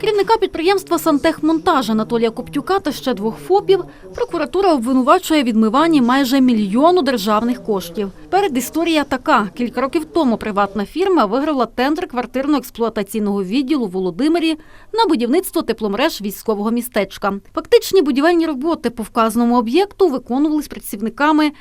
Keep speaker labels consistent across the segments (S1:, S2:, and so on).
S1: Керівника підприємства «Сантехмонтаж» Анатолія Коптюка та ще двох ФОПів прокуратура обвинувачує відмиванні майже мільйону державних коштів. Перед історія така. Кілька років тому приватна фірма виграла тендер квартирно-експлуатаційного відділу в Володимирі на будівництво тепломереж військового містечка. Фактичні будівельні роботи по вказаному об'єкту виконувались працівниками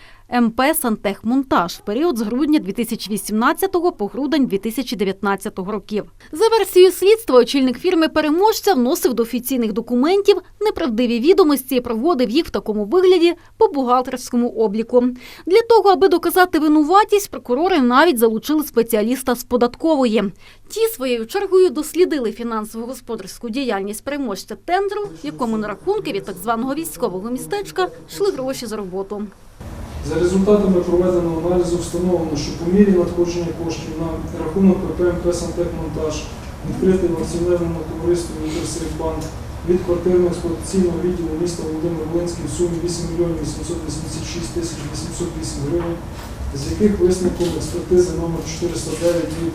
S1: МП «Сантехмонтаж» в період з грудня 2018 по грудень 2019 років. За версією слідства, очільник фірми переможця вносив до офіційних документів неправдиві відомості і проводив їх в такому вигляді по бухгалтерському обліку. Для того, аби доказати винуватість, прокурори навіть залучили спеціаліста з податкової. Ті своєю чергою дослідили фінансово-господарську діяльність переможця тендеру, якому на рахунки від так званого військового містечка йшли гроші за роботу.
S2: За результатами проведеного аналізу встановлено, що по мірі надходження коштів на рахунок ППМП «Сантехмонтаж» відкритий в акціонерному товаристві «Інтерсервбанк» від квартирно-експлуатаційного відділу міста Володимир Волинський в сумі 8 мільйонів 886 тисяч 808 гривень, з яких висновком експертизи номер 409 від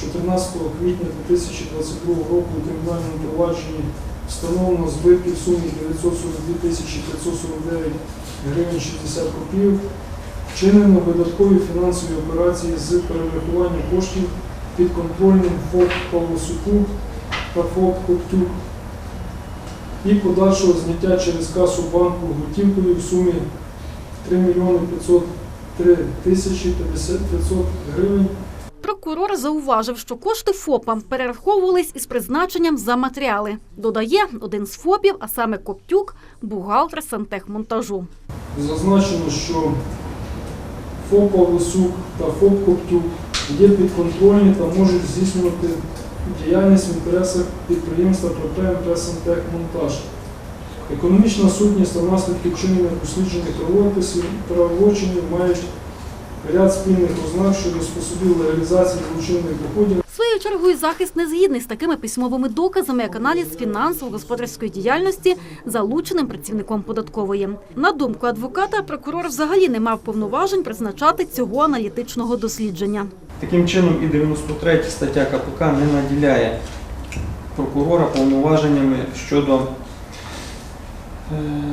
S2: 14 квітня 2022 року у кримінальному провадженні встановлено збитки в сумі 942 тисячі 549 гривень 60 копійок, вчинено видаткові фінансові операції з перерахування коштів під контрольним ФОП Павлосюку та ФОП Коптюк і подальшого зняття через касу банку готівкою в сумі 3 мільйони 503 тисячі 50 500 гривень
S1: Прокурор зауважив, що кошти ФОПам перераховувались із призначенням за матеріали. Додає один з ФОПів, а саме Коптюк, бухгалтер сантехмонтажу.
S2: Зазначено, що ФОП Павлосюк та ФОП Коптюк є підконтрольні та можуть здійснювати діяльність в інтересах підприємства ПП МП «Сантехмонтаж». Економічна сутність та наслідки вчинення досліджених правописів правочинів мають ряд спільних ознак щодо способів легалізації злочинних доходів
S1: Своєю чергою захист не згідний з такими письмовими доказами, як аналіз фінансово-господарської діяльності залученим працівником податкової. На думку адвоката, прокурор взагалі не мав повноважень призначати цього аналітичного дослідження.
S3: Таким чином, і 93 стаття КПК не наділяє прокурора повноваженнями щодо е,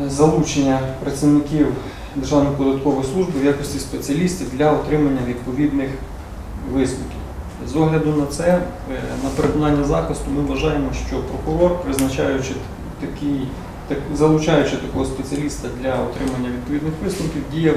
S3: залучення працівників Державної податкової служби в якості спеціалістів для отримання відповідних висновків. З огляду на це, е, на переконання захисту, ми вважаємо, що прокурор, призначаючи такий, так, залучаючи такого спеціаліста для отримання відповідних висновків, діяв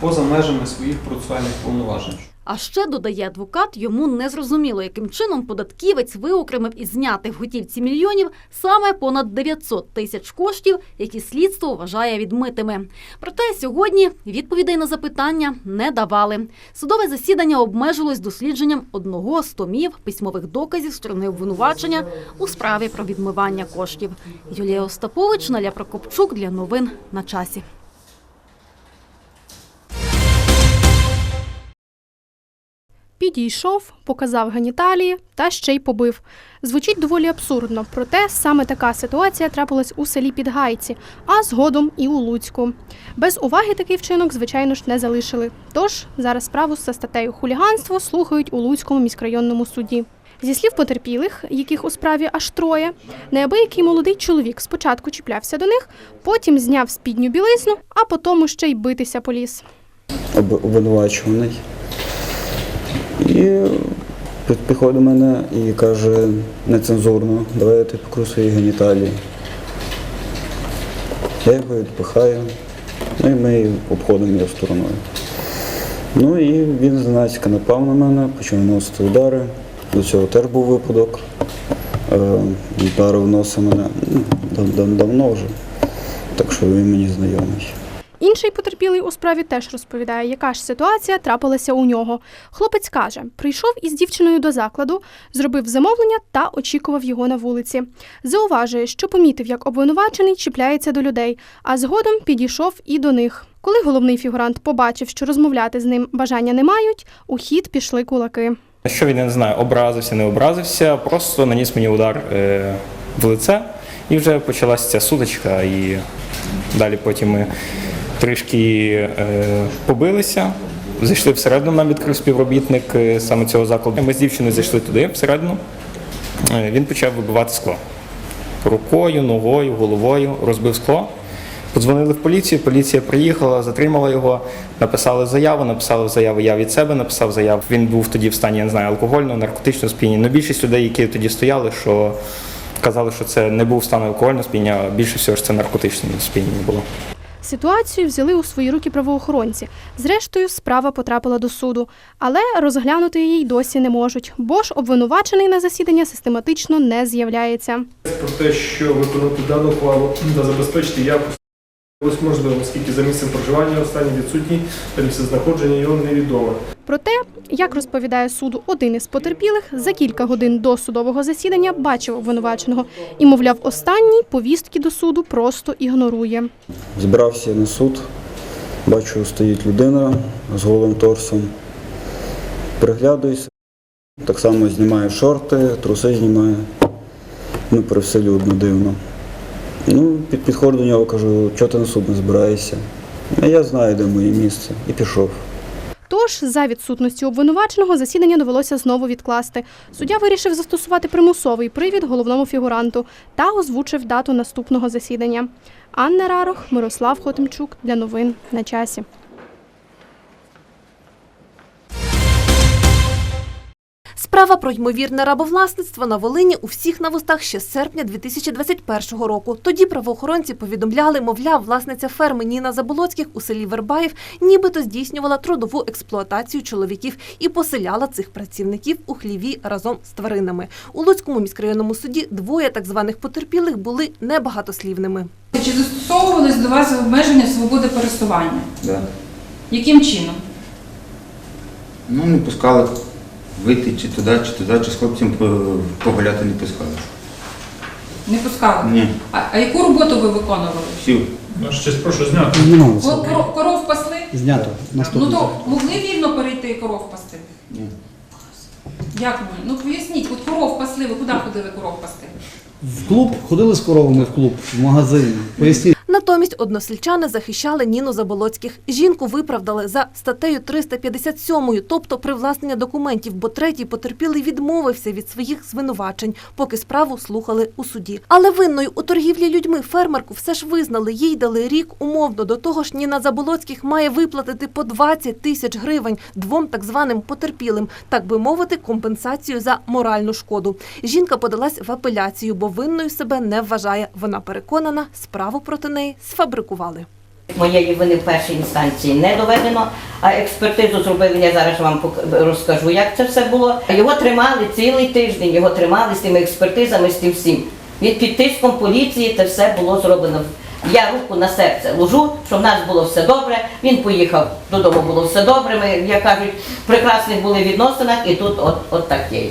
S3: поза межами своїх процесуальних повноважень.
S1: А ще додає адвокат, йому не зрозуміло, яким чином податківець виокремив із знятих в готівці мільйонів саме понад 900 тисяч коштів, які слідство вважає відмитими. Проте сьогодні відповідей на запитання не давали. Судове засідання обмежилось дослідженням одного з томів письмових доказів сторони обвинувачення у справі про відмивання коштів. Юлія Остапович, Наля Прокопчук для новин на часі.
S4: Підійшов, показав геніталії та ще й побив. Звучить доволі абсурдно, проте саме така ситуація трапилась у селі Підгайці, а згодом і у Луцьку. Без уваги такий вчинок, звичайно ж, не залишили. Тож зараз справу за статтею хуліганство слухають у Луцькому міськрайонному суді. Зі слів потерпілих, яких у справі аж троє, неабиякий молодий чоловік спочатку чіплявся до них, потім зняв спідню білизну, а потім ще й битися поліз.
S5: об- обвинувачуваний. І приходить до мене і каже нецензурно, давай я тобі покру свої геніталії. Я його відпихаю, ну і ми обходимо його стороною. Ну і він зненацька напав на мене, почав наносити удари. До цього теж був випадок. Е, Ударив носа мене ну, дав- давно вже, так що він мені знайомий.
S4: Інший потерпілий у справі теж розповідає, яка ж ситуація трапилася у нього. Хлопець каже, прийшов із дівчиною до закладу, зробив замовлення та очікував його на вулиці. Зауважує, що помітив, як обвинувачений чіпляється до людей, а згодом підійшов і до них. Коли головний фігурант побачив, що розмовляти з ним бажання не мають, у хід пішли кулаки.
S6: Що він я не знаю, образився, не образився, просто наніс мені удар е, в лице, і вже почалася ця сутичка, і далі потім ми трішки е, побилися. Зайшли всередину, нам відкрив співробітник е, саме цього закладу. Ми з дівчиною зайшли туди, всередину. е, він почав вибивати скло. Рукою, ногою, головою розбив скло. Подзвонили в поліцію, поліція приїхала, затримала його, написали заяву, написали заяву я від себе, написав заяву. Він був тоді в стані, я не знаю, алкогольного, наркотичного сп'яніння. Ну, більшість людей, які тоді стояли, що казали, що це не був стан алкогольного сп'яніння, а більше всього ж це наркотичне сп'яніння було.
S4: Ситуацію взяли у свої руки правоохоронці. Зрештою, справа потрапила до суду, але розглянути її досі не можуть, бо ж обвинувачений на засідання систематично не з'являється.
S7: про те, що виконати дану ухвалу та забезпечити ось можливо, оскільки за місцем проживання останній відсутній та місце знаходження його невідоме.
S4: Проте, як розповідає суду один із потерпілих, за кілька годин до судового засідання бачив обвинуваченого і, мовляв, останній повістки до суду просто ігнорує.
S5: Збирався на суд, бачу, стоїть людина з голим торсом. Приглядуюся, так само знімає шорти, труси знімає. Ну, привселюдно дивно. Ну, під, підходжу до нього, кажу, чого ти на суд не збираєшся? А я знаю, де моє місце. І пішов.
S4: Тож, за відсутності обвинуваченого, засідання довелося знову відкласти. Суддя вирішив застосувати примусовий привід головному фігуранту та озвучив дату наступного засідання. Анна Рарох, Мирослав Хотимчук для новин на часі.
S8: Справа про ймовірне рабовласництво на Волині у всіх на вустах ще з серпня 2021 року. Тоді правоохоронці повідомляли, мовляв, власниця ферми Ніна Заболоцьких у селі Вербаїв нібито здійснювала трудову експлуатацію чоловіків і поселяла цих працівників у хліві разом з тваринами. У Луцькому міськрайонному суді двоє так званих потерпілих були небагатослівними.
S9: Чи застосовувались до вас обмеження свободи пересування?
S10: Да.
S9: Яким чином?
S10: Ну, не пускали вийти чи туди, чи туди, чи з хлопцем погуляти не пускали.
S9: Не пускали?
S10: Ні,
S9: А, а яку роботу ви виконували?
S10: всю.
S7: Щось прошу зняти.
S9: Кор- кор- коров пасли?
S11: Знято.
S9: Ну то могли вільно перейти і коров пасти?
S10: Ні.
S9: Як ми? Ну поясніть, от коров пасли, ви куди ходили коров пасти?
S11: В клуб ходили з коровами в клуб, в магазин. Поясніть.
S8: Натомість односельчани захищали Ніну Заболоцьких. Жінку виправдали за статтею 357, тобто привласнення документів, бо третій потерпілий відмовився від своїх звинувачень, поки справу слухали у суді. Але винною у торгівлі людьми фермерку все ж визнали. Їй дали рік умовно. До того ж, Ніна Заболоцьких має виплатити по 20 тисяч гривень двом так званим потерпілим, так би мовити, компенсацію за моральну шкоду. Жінка подалась в апеляцію, бо винною себе не вважає. Вона переконана, справу проти неї сфабрикували.
S12: Моєї вини в першій інстанції не доведено, а експертизу зробили, я зараз вам розкажу, як це все було. Його тримали цілий тиждень, його тримали з тими експертизами, з тим всім. Від під тиском поліції це все було зроблено. Я руку на серце ложу, що в нас було все добре. Він поїхав додому, було все добре. Ми, як кажуть, в прекрасних були відносинах, і тут от, от таке.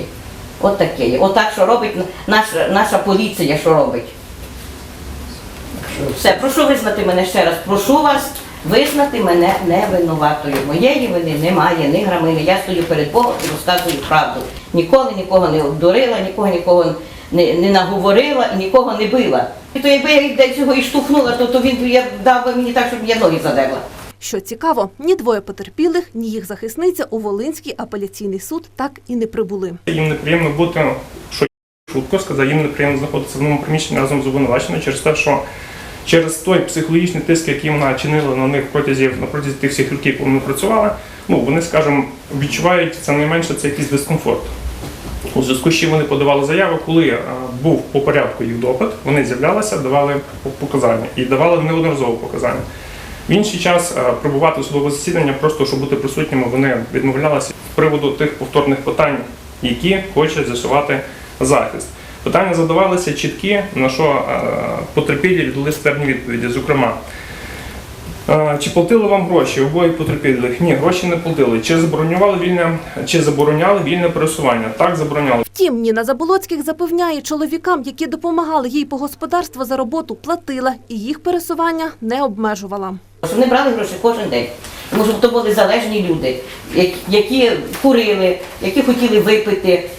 S12: От таке. Отак, що робить наша, наша поліція, що робить. Все, прошу визнати мене ще раз. Прошу вас визнати мене невинуватою. Моєї вини немає, ні грамини. Я стою перед Богом і розказую правду. Ніколи нікого не обдурила, нікого нікого не, не наговорила і нікого не била. І то якби я десь його і штовхнула, то, то він б я дав би мені так, щоб я ноги задерла.
S8: Що цікаво, ні двоє потерпілих, ні їх захисниця у Волинський апеляційний суд так і не прибули.
S7: Їм неприємно бути, що шутко сказав, їм неприємно знаходитися в одному приміщенні разом з обвинуваченою через те, що через той психологічний тиск, який вона чинила на них протязі, на протязі тих всіх років, коли вони працювали, ну вони, скажімо, відчувають це найменше це якийсь дискомфорт. У зв'язку з чим вони подавали заяву, коли е, був по порядку їх допит, вони з'являлися, давали показання і давали неодноразово показання. В інший час е, прибувати у судове засідання, просто щоб бути присутніми, вони відмовлялися з приводу тих повторних питань, які хоче з'ясувати захист. Питання задавалися чіткі, на що е, потерпілі віддали ствердні відповіді. Зокрема, е, чи платили вам гроші обоє потерпілих? Ні, гроші не платили. Чи забороняли вільне, чи забороняли вільне пересування? Так, забороняли.
S8: Втім, Ніна Заболоцьких запевняє чоловікам, які допомагали їй по господарству за роботу, платила і їх пересування не обмежувала.
S12: Що Вони брали гроші кожен день. Тому що то були залежні люди, які курили, які хотіли випити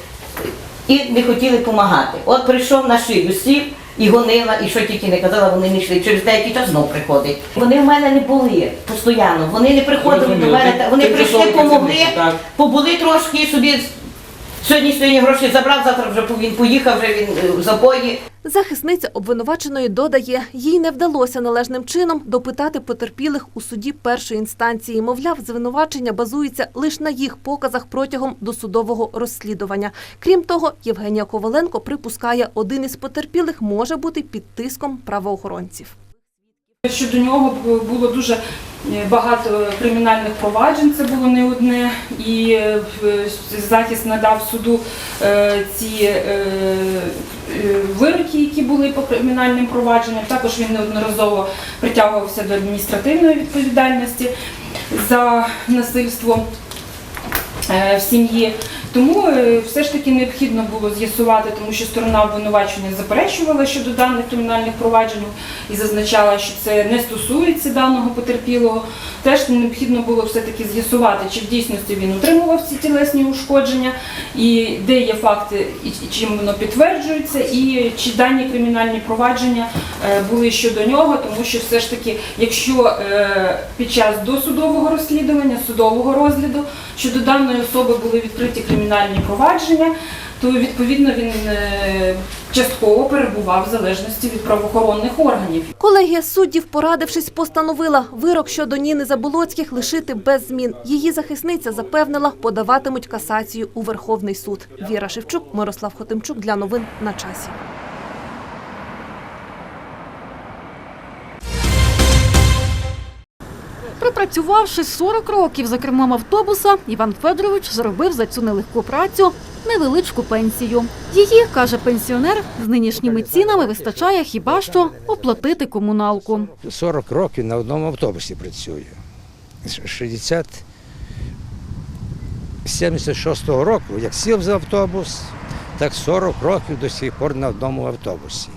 S12: і не хотіли допомагати. От прийшов на шию, сів і гонила, і що тільки не казала, вони не йшли. Через деякий час знов приходить. Вони в мене не були постійно. Вони не приходили до мене. Вони прийшли, помогли, побули трошки собі Сьогодні сьогодні гроші забрав, завтра вже він поїхав, вже він е, в запої.
S8: Захисниця обвинуваченої додає, їй не вдалося належним чином допитати потерпілих у суді першої інстанції. Мовляв, звинувачення базується лише на їх показах протягом досудового розслідування. Крім того, Євгенія Коваленко припускає, один із потерпілих може бути під тиском правоохоронців.
S9: Щодо нього було дуже е, багато кримінальних проваджень, це було не одне, і е, захист надав суду е, ці е, е, вироки, які були по кримінальним провадженням. Також він неодноразово притягувався до адміністративної відповідальності за насильство е, в сім'ї. Тому е, все ж таки необхідно було з'ясувати, тому що сторона обвинувачення заперечувала щодо даних кримінальних проваджень і зазначала, що це не стосується даного потерпілого. Теж необхідно було все-таки з'ясувати, чи в дійсності він отримував ці тілесні ушкодження, і де є факти, і чим воно підтверджується, і чи дані кримінальні провадження е, були щодо нього, тому що все ж таки, якщо е, під час досудового розслідування, судового розгляду щодо даної особи були відкриті кримінальні провадження, то відповідно він е, частково перебував в залежності від правоохоронних органів.
S8: Колегія суддів, порадившись, постановила вирок щодо Ніни Заболоцьких лишити без змін. Її захисниця запевнила, подаватимуть касацію у Верховний суд. Віра Шевчук, Мирослав Хотимчук для новин на часі.
S1: Пропрацювавши 40 років за кермом автобуса, Іван Федорович заробив за цю нелегку працю невеличку пенсію. Її, каже пенсіонер, з нинішніми цінами вистачає хіба що оплатити комуналку.
S13: 40 років на одному автобусі працюю. З 60 76-го року, як сів за автобус, так 40 років до сих пор на одному автобусі.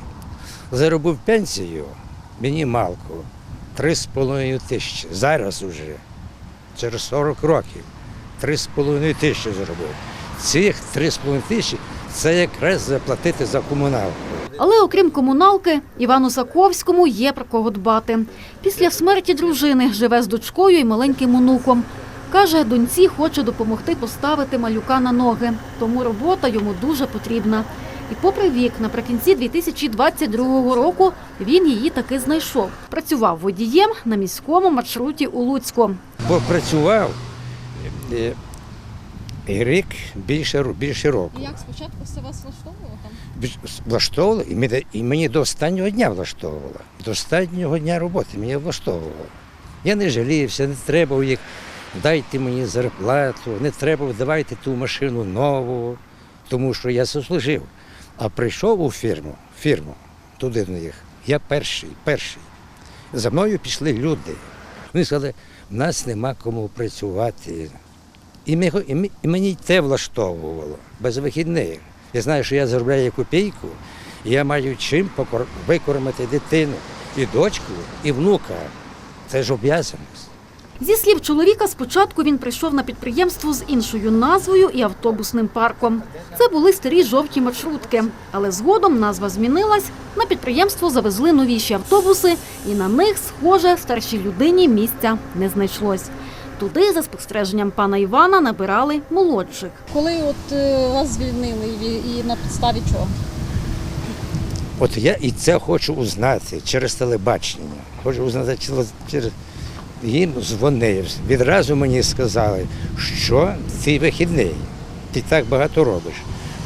S13: Заробив пенсію мінімалку 3,5 тисячі. Зараз уже, через 40 років, 3,5 тисячі заробив. Цих 3,5 тисячі це якраз заплатити за комуналку.
S1: Але окрім комуналки, Івану Саковському є про кого дбати. Після смерті дружини живе з дочкою і маленьким онуком. Каже, доньці хоче допомогти поставити малюка на ноги, тому робота йому дуже потрібна. І попри вік, наприкінці 2022 року він її таки знайшов. Працював водієм на міському маршруті у Луцьку.
S13: Бо працював е, і рік більше, більше року.
S9: Як спочатку все вас влаштовувало там?
S13: Влаштовувало, і, і мені до останнього дня влаштовувало. До останнього дня роботи мені влаштовувало. Я не жалівся, не треба їх, дайте мені зарплату, не треба, давайте ту машину нову, тому що я заслужив. А прийшов у фірму, фірму, туди до них. Я перший, перший. За мною пішли люди. Вони сказали, в нас нема кому працювати. І, ми, і, ми- і мені те влаштовувало без вихідних. Я знаю, що я заробляю копійку, і я маю чим покор- викормити дитину, і дочку, і внука. Це ж обов'язаність.
S1: Зі слів чоловіка, спочатку він прийшов на підприємство з іншою назвою і автобусним парком. Це були старі жовті маршрутки, але згодом назва змінилась. На підприємство завезли новіші автобуси, і на них, схоже, старшій людині місця не знайшлось. Туди, за спостереженням пана Івана, набирали молодших.
S9: Коли от е, вас звільнили і, на підставі чого?
S13: От я і це хочу узнати через телебачення. Хочу узнати через- через. Їм дзвонив. Відразу мені сказали, що ти вихідний, ти так багато робиш.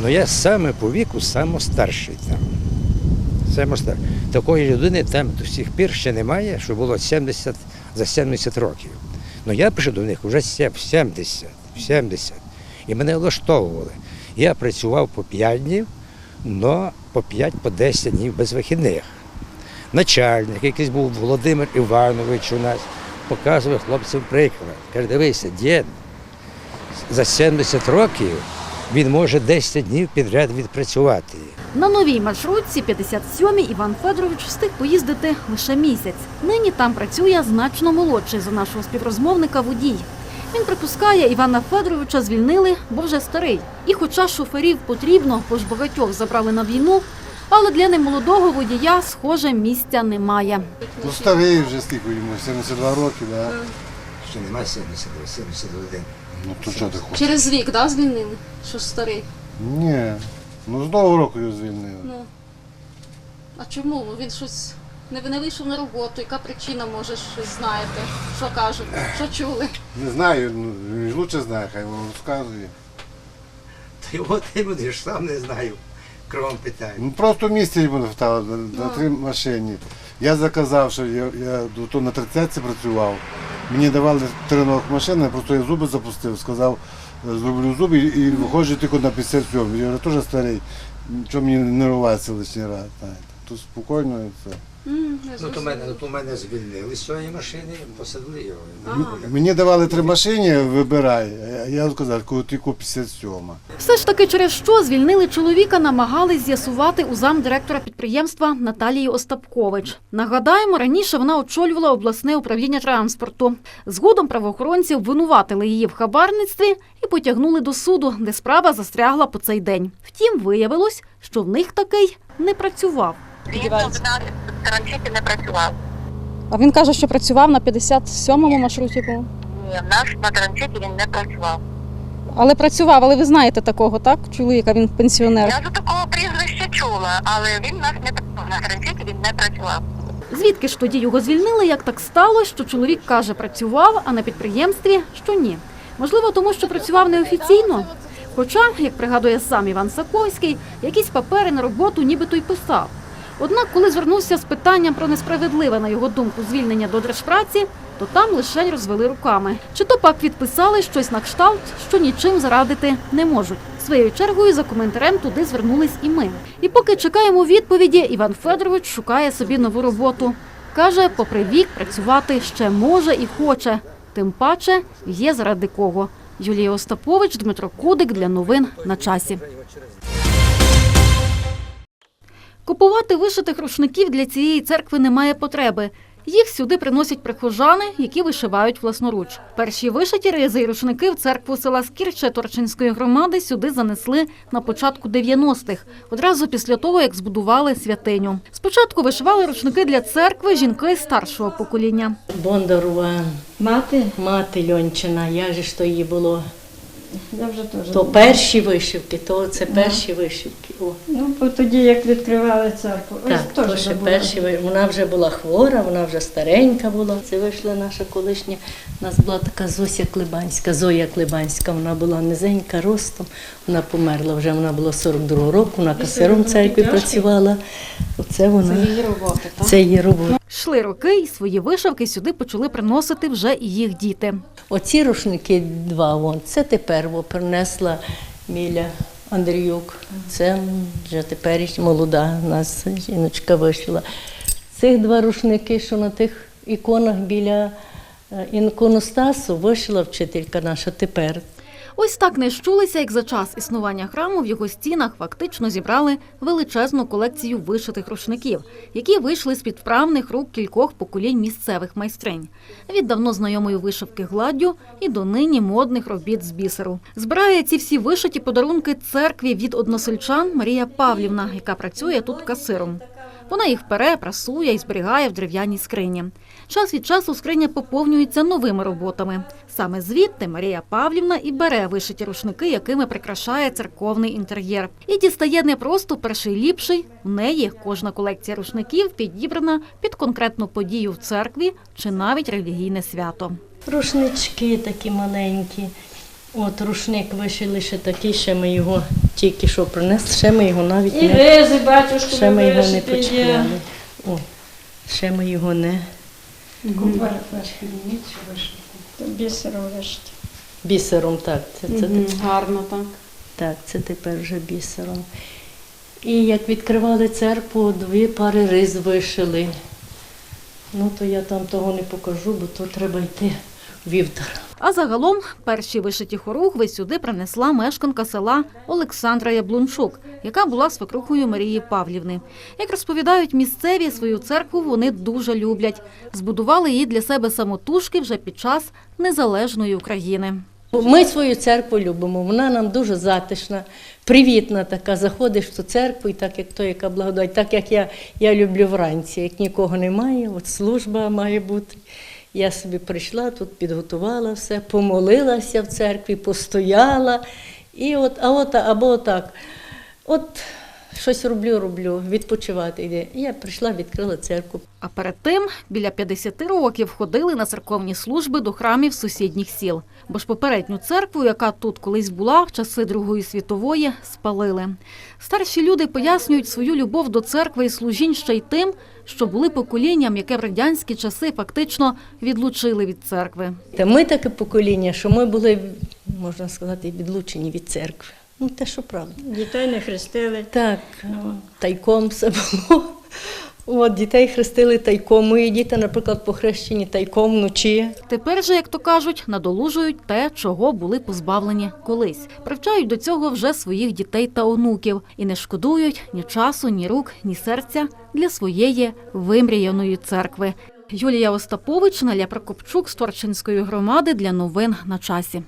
S13: Ну я саме по віку самостарший там. Самостар... Такої людини там до сих пір ще немає, що було 70, за 70 років. Ну я прийшов до них вже сем- 70, 70. І мене влаштовували. Я працював по 5 днів, але по 5 по 10 днів без вихідних. Начальник, якийсь був Володимир Іванович у нас, показував хлопцям приклад. Каже, дивися, дід, за 70 років він може 10 днів підряд відпрацювати.
S1: На новій маршрутці 57-й Іван Федорович встиг поїздити лише місяць. Нині там працює значно молодший за нашого співрозмовника водій. Він припускає, Івана Федоровича звільнили, бо вже старий. І хоча шоферів потрібно, бо ж багатьох забрали на війну, але для немолодого водія, схоже, місця немає.
S14: Ну старий вже скільки йому, 72 роки, да?
S13: Ще немає 70, 71.
S14: Ну то що ти хочеш?
S15: Через рік, да, звільнили? Що старий?
S14: Ні. Ну з нового року його звільнили.
S15: Ну. А чому? Він щось не, не вийшов на роботу. Яка причина, може, щось знаєте? Що кажуть? Що чули?
S14: Не знаю, ну, він ж лучше знає, хай вам розказує.
S13: Та його ти будеш, сам не знаю, крім питання.
S14: Ну просто в місті йому стало на, на три машині. Я заказав, що я, я то на 30 працював. Мені давали три нових машини, просто я зуби запустив, сказав, е, зроблю зуби і, і виходжу тільки на 57. Я вже теж старий, нічого мені не рвається лишній раз. Тут спокійно і все.
S13: Ну, то мене, то мене звільнили з цієї машини, посадили його.
S14: Мені давали три машини, вибирай. Я сказав, коли тільки 57.
S1: Все ж таки, через що звільнили чоловіка, намагались з'ясувати у замдиректора підприємства Наталії Остапкович. Нагадаємо, раніше вона очолювала обласне управління транспорту. Згодом правоохоронці обвинуватили її в хабарництві і потягнули до суду, де справа застрягла по цей день. Втім, виявилось, що в них такий не працював.
S16: Він транзиті не працював.
S15: А він каже, що працював на 57-му маршруті.
S16: Ні, в нас на транзиті він не працював.
S15: Але працював, але ви знаєте такого, так? Чоловіка, він пенсіонер.
S16: Я за такого прізвища чула, але він в нас не працював. На транзиті він не працював.
S1: Звідки ж тоді його звільнили, як так сталося, що чоловік каже, працював, а на підприємстві, що ні. Можливо, тому що працював неофіційно. Хоча, як пригадує сам Іван Саковський, якісь папери на роботу нібито й писав. Однак, коли звернувся з питанням про несправедливе, на його думку, звільнення до держпраці, то там лише розвели руками. Чи то пак відписали щось на кшталт, що нічим зарадити не можуть. Своєю чергою за коментарем туди звернулись і ми. І поки чекаємо відповіді, Іван Федорович шукає собі нову роботу. Каже, попри вік працювати ще може і хоче. Тим паче є заради кого. Юлія Остапович, Дмитро Кудик для новин на часі. Купувати вишитих рушників для цієї церкви немає потреби. Їх сюди приносять прихожани, які вишивають власноруч. Перші вишиті ризи і рушники в церкву села Скірче Торчинської громади сюди занесли на початку 90-х, одразу після того, як збудували святиню. Спочатку вишивали рушники для церкви жінки старшого покоління.
S17: Бондарова мати? Мати Льончина, як же ж то її було?
S18: Я вже теж.
S17: То перші вишивки, то це перші вишивки. О.
S18: Ну, бо тоді, як відкривали церкву,
S17: Так, то ще перші ви- вона вже була хвора, вона вже старенька була. Це вийшла наша колишня. У нас була така Зося Клибанська, Зоя Клибанська. Вона була низенька ростом. Вона померла вже. Вона була 42-го року. Вона касиром церкві працювала. Оце вона. Це її робота. Це її робота.
S1: Йшли роки, і свої вишивки сюди почали приносити вже і їх діти.
S17: Оці рушники два, вон, це тепер во, принесла Міля Андріюк. Це вже тепер молода у нас жіночка вишила. Цих два рушники, що на тих іконах біля е, іконостасу, вишила вчителька наша тепер.
S1: Ось так не щулися, як за час існування храму в його стінах фактично зібрали величезну колекцію вишитих рушників, які вийшли з під вправних рук кількох поколінь місцевих майстринь. Від давно знайомої вишивки гладдю і до нині модних робіт з бісеру. Збирає ці всі вишиті подарунки церкві від односельчан Марія Павлівна, яка працює тут касиром. Вона їх пере, прасує і зберігає в дерев'яній скрині. Час від часу скриня поповнюється новими роботами. Саме звідти Марія Павлівна і бере вишиті рушники, якими прикрашає церковний інтер'єр. І дістає не просто перший ліпший. В неї кожна колекція рушників підібрана під конкретну подію в церкві чи навіть релігійне свято.
S17: Рушнички такі маленькі. От рушник вишили ще такий, ще ми його тільки що принесли, ще ми його навіть
S18: І
S17: не,
S18: ризи, батюшку,
S17: ще ми його не О, ще ми його не
S18: Бісером вишити.
S17: бісером, так. Це, це,
S18: Гарно так.
S17: Так, це тепер вже бісером. І як відкривали церкву, дві пари риз вишили. Ну, то я там того не покажу, бо то треба йти вівтора. вівтар.
S1: А загалом перші вишиті хоругви сюди принесла мешканка села Олександра Яблунчук, яка була свекрухою Марії Павлівни. Як розповідають місцеві, свою церкву вони дуже люблять. Збудували її для себе самотужки вже під час незалежної України.
S17: Ми свою церкву любимо, вона нам дуже затишна, привітна така. Заходиш в ту церкву, і так як то, яка благодать, так як я, я люблю вранці, як нікого немає, от служба має бути. Я собі прийшла, тут підготувала все, помолилася в церкві, постояла. І от, а от, або так. От щось роблю, роблю, відпочивати йде. І я прийшла, відкрила церкву.
S1: А перед тим біля 50 років ходили на церковні служби до храмів сусідніх сіл. Бо ж попередню церкву, яка тут колись була в часи Другої світової, спалили. Старші люди пояснюють свою любов до церкви і служінь ще й тим, що були поколінням, яке в радянські часи фактично відлучили від церкви.
S17: Та ми таке покоління, що ми були, можна сказати, відлучені від церкви. Ну, те, що правда.
S19: Дітей не хрестили.
S17: Так, тайком все було. От, дітей хрестили тайком. Мої діти, наприклад, похрещені тайком вночі.
S1: Тепер же, як то кажуть, надолужують те, чого були позбавлені колись. Привчають до цього вже своїх дітей та онуків і не шкодують ні часу, ні рук, ні серця для своєї вимріяної церкви. Юлія Остапович, Наля Прокопчук з Торчинської громади для новин на часі.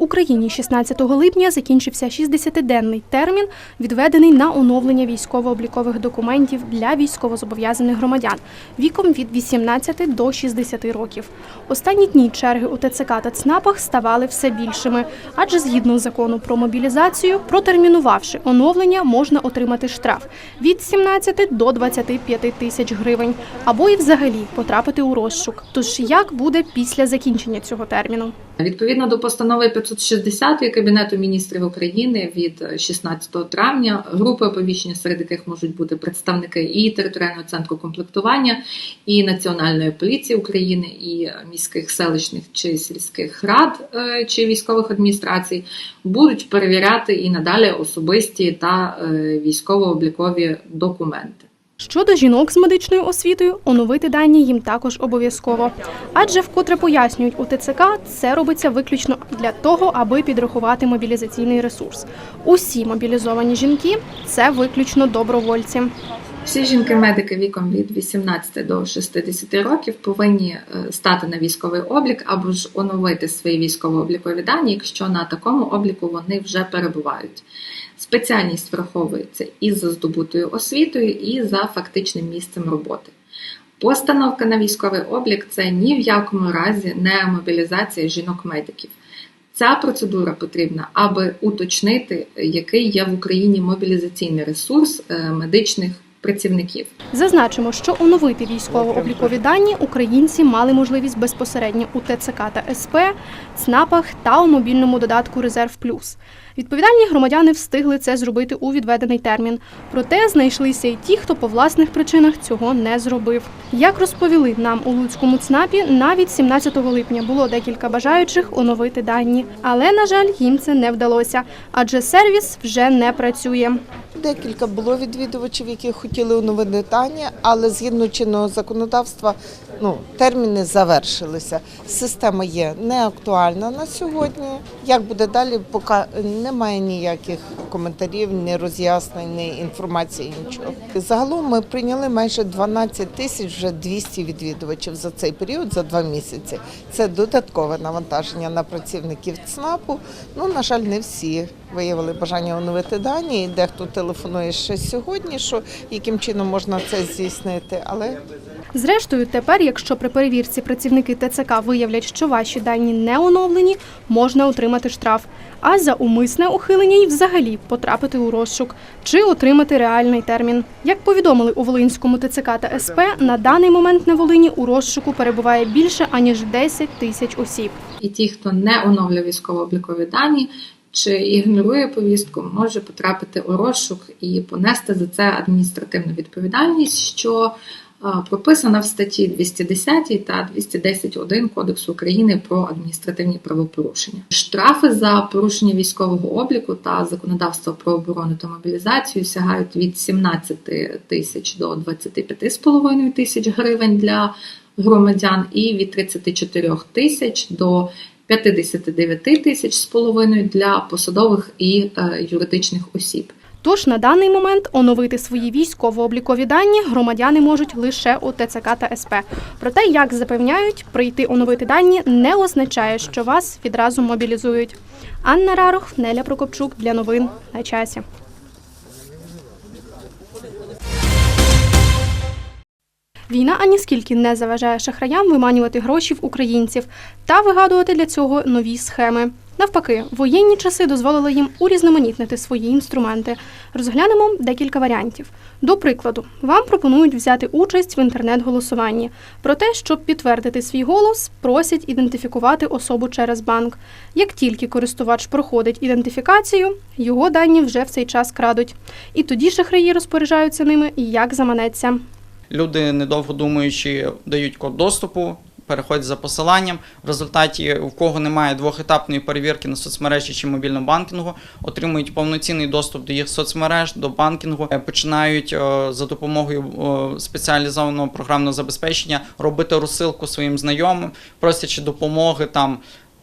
S4: Україні 16 липня закінчився 60-денний термін, відведений на оновлення військово-облікових документів для військовозобов'язаних громадян віком від 18 до 60 років. Останні дні черги у ТЦК та ЦНАПах ставали все більшими, адже згідно закону про мобілізацію, протермінувавши оновлення, можна отримати штраф від 17 до 25 тисяч гривень, або і взагалі потрапити у розшук. Тож як буде після закінчення цього терміну?
S20: Відповідно до постанови 560 Кабінету міністрів України від 16 травня групи оповіщення, серед яких можуть бути представники і територіального центру комплектування, і Національної поліції України, і міських селищних чи сільських рад е, чи військових адміністрацій, будуть перевіряти і надалі особисті та е, військово-облікові документи.
S4: Щодо жінок з медичною освітою, оновити дані їм також обов'язково. Адже вкотре пояснюють у ТЦК, це робиться виключно для того, аби підрахувати мобілізаційний ресурс. Усі мобілізовані жінки це виключно добровольці.
S20: Всі жінки-медики віком від 18 до 60 років повинні е, стати на військовий облік або ж оновити свої військово-облікові дані, якщо на такому обліку вони вже перебувають. Спеціальність враховується і за здобутою освітою, і за фактичним місцем роботи. Постановка на військовий облік це ні в якому разі не мобілізація жінок-медиків. Ця процедура потрібна, аби уточнити, який є в Україні мобілізаційний ресурс е, медичних працівників.
S4: Зазначимо, що оновити військово-облікові дані українці мали можливість безпосередньо у ТЦК та СП, ЦНАПах та у мобільному додатку Резерв Плюс. Відповідальні громадяни встигли це зробити у відведений термін. Проте знайшлися й ті, хто по власних причинах цього не зробив. Як розповіли нам у Луцькому ЦНАПі, навіть 17 липня було декілька бажаючих оновити дані. Але, на жаль, їм це не вдалося, адже сервіс вже не працює.
S21: Декілька було відвідувачів, які хотіли оновити дані, але згідно чинного законодавства ну, терміни завершилися. Система є неактуальна на сьогодні. Як буде далі, поки немає ніяких коментарів, ні роз'яснень, ні інформації, нічого. Загалом ми прийняли майже 12 тисяч вже 200 відвідувачів за цей період, за два місяці. Це додаткове навантаження на працівників ЦНАПу. Ну, на жаль, не всі виявили бажання оновити дані. І дехто телефонує ще сьогодні, що яким чином можна це здійснити, але
S4: Зрештою, тепер, якщо при перевірці працівники ТЦК виявлять, що ваші дані не оновлені, можна отримати штраф. А за умисне ухилення й взагалі потрапити у розшук чи отримати реальний термін. Як повідомили у Волинському ТЦК та СП, на даний момент на Волині у розшуку перебуває більше аніж 10 тисяч осіб.
S20: І ті, хто не оновлює військово-облікові дані чи ігнорує повістку, може потрапити у розшук і понести за це адміністративну відповідальність, що прописана в статті 210 та 210.1 Кодексу України про адміністративні правопорушення. Штрафи за порушення військового обліку та законодавства про оборону та мобілізацію сягають від 17 тисяч до 25,5 тисяч гривень для громадян і від 34 тисяч до 59 тисяч з половиною для посадових і е, юридичних осіб.
S4: Тож на даний момент оновити свої військово-облікові дані громадяни можуть лише у ТЦК та СП. Проте, як запевняють, прийти оновити дані не означає, що вас відразу мобілізують. Анна Рарох, Неля Прокопчук для новин на часі. Війна аніскільки не заважає шахраям виманювати гроші в українців та вигадувати для цього нові схеми. Навпаки, воєнні часи дозволили їм урізноманітнити свої інструменти. Розглянемо декілька варіантів. До прикладу, вам пропонують взяти участь в інтернет-голосуванні. Проте, щоб підтвердити свій голос, просять ідентифікувати особу через банк. Як тільки користувач проходить ідентифікацію, його дані вже в цей час крадуть. І тоді шахраї розпоряджаються ними як заманеться.
S19: Люди, недовго думаючи, дають код доступу, переходять за посиланням. В результаті, у кого немає двохетапної перевірки на соцмережі чи мобільному банкінгу, отримують повноцінний доступ до їх соцмереж, до банкінгу, е, починають е, за допомогою е, спеціалізованого програмного забезпечення робити розсилку своїм знайомим, просячи допомоги там.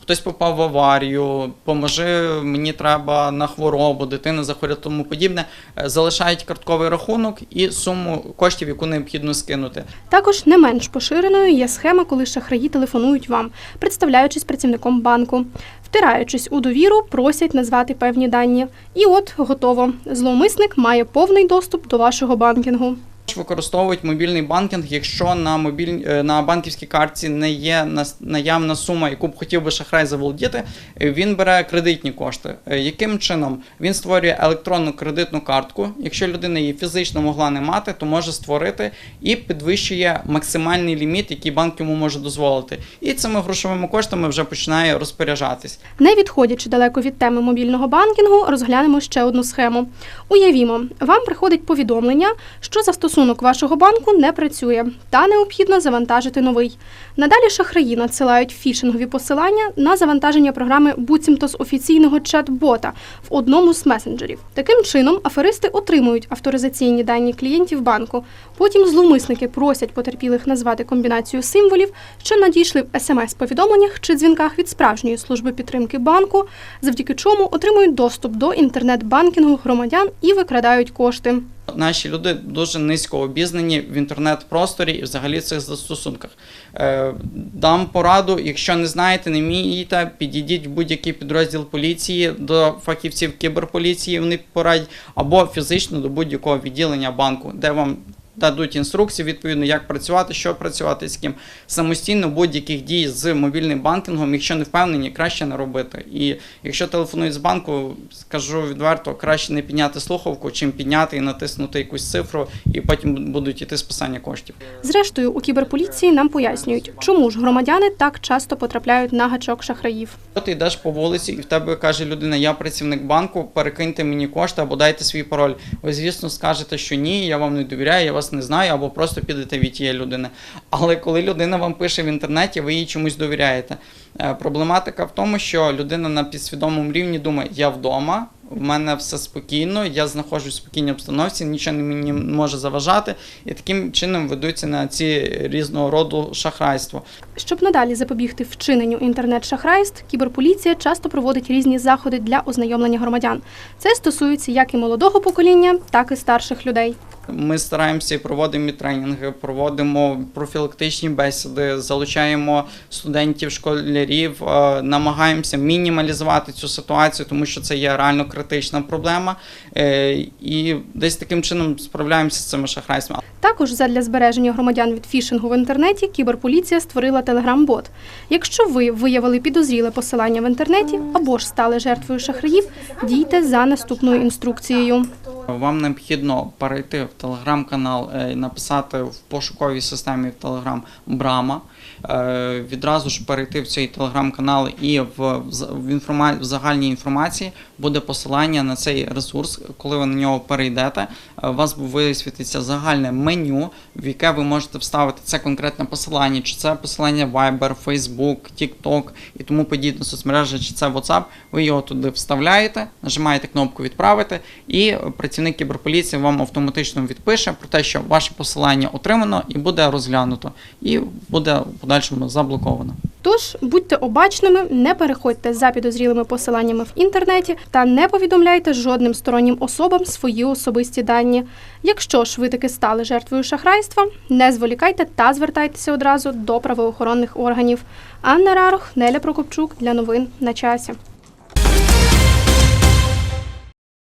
S19: Хтось попав в аварію, поможи, мені треба на хворобу, дитина захворіла, тому подібне. Е, Залишають картковий рахунок і суму коштів, яку необхідно скинути.
S4: Також не менш поширеною є схема, коли шахраї телефонують вам, представляючись працівником банку. Втираючись у довіру, просять назвати певні дані. І от готово. Зловмисник має повний доступ до вашого банкінгу.
S19: Використовують мобільний банкінг, якщо на мобіль... е, на банківській картці не є наявна сума, яку б хотів би шахрай заволодіти, він бере кредитні кошти. Е, Яким чином він створює електронну кредитну картку? Якщо людина її фізично могла не мати, то може створити і підвищує максимальний ліміт, який банк йому може дозволити. І цими грошовими коштами вже починає розпоряджатись.
S4: Не відходячи далеко від теми мобільного банкінгу, розглянемо ще одну схему. Уявімо, вам приходить повідомлення, що застосунок вашого банку не працює, та необхідно завантажити новий. Надалі шахраї надсилають фішингові посилання на завантаження програми буцімто з офіційного чат-бота в одному з месенджерів. Таким чином, аферисти отримують авторизаційні дані клієнтів банку. Потім зловмисники просять потерпілих назвати комбінацію символів, що надійшли в смс-повідомленнях чи дзвінках від справжньої служби підтримки банку, завдяки чому отримують доступ до інтернет-банкінгу громадян і викрадають кошти.
S19: Наші люди дуже низько обізнані в інтернет-просторі і взагалі цих застосунках. Е, дам пораду, якщо не знаєте, не вмієте, підійдіть в будь-який підрозділ поліції до фахівців кіберполіції, вони порадять, або фізично до будь-якого відділення банку, де вам дадуть інструкції, відповідно, як працювати, що працювати з ким. Самостійно будь-яких дій з мобільним банкінгом, якщо не впевнені, краще не робити. І якщо телефонують з банку, скажу відверто, краще не підняти слухавку, чим підняти і натиснути якусь цифру, і потім будуть іти списання коштів.
S4: Зрештою, у кіберполіції нам пояснюють, чому ж громадяни так часто потрапляють на гачок шахраїв.
S19: Ти йдеш по вулиці, і в тебе каже людина: Я працівник банку, перекиньте мені кошти або дайте свій пароль. Ви, звісно, скажете, що ні, я вам не довіряю, я вас не знаю, або просто підете від тієї людини. Але коли людина вам пише в інтернеті, ви їй чомусь довіряєте. Е, Проблематика в тому, що людина на підсвідомому рівні думає, я вдома. В мене все спокійно, я знаходжусь в спокійній обстановці, нічого не мені не може заважати, і таким чином ведуться на ці різного роду шахрайство.
S4: Щоб надалі запобігти вчиненню інтернет-шахрайств, кіберполіція часто проводить різні заходи для ознайомлення громадян. Це стосується як і молодого покоління, так і старших людей.
S19: Ми стараємося і проводимо тренінги, проводимо профілактичні бесіди, залучаємо студентів, школярів, е, намагаємося мінімалізувати цю ситуацію, тому що це є реально критична проблема. Е, І десь таким чином справляємося з цими шахрайствами.
S4: Також задля збереження громадян від фішингу в інтернеті кіберполіція створила телеграм-бот. Якщо ви виявили підозріле посилання в інтернеті або ж стали жертвою шахраїв, дійте за наступною інструкцією.
S19: Вам необхідно перейти в телеграм-канал, е, написати в пошуковій системі в Телеграм Брама. Е, Відразу ж перейти в цей телеграм-канал і в, в, загальній інформації буде посилання на цей ресурс. Коли ви на нього перейдете, е, у вас висвітиться загальне меню, в яке ви можете вставити це конкретне посилання, чи це посилання Viber, Facebook, TikTok і тому подібне соцмережі, чи це WhatsApp. Ви його туди вставляєте, нажимаєте кнопку відправити, і працівник кіберполіції вам автоматично відпише про те, що ваше посилання отримано і буде розглянуто, і буде в подальшому заблоковано.
S4: Тож будьте обачними, не переходьте за підозрілими посиланнями в інтернеті та не повідомляйте жодним стороннім особам свої особисті дані. Якщо ж ви таки стали жертвою шахрайства, не зволікайте та звертайтеся одразу до правоохоронних органів. Анна Рарох, Неля Прокопчук для новин на часі.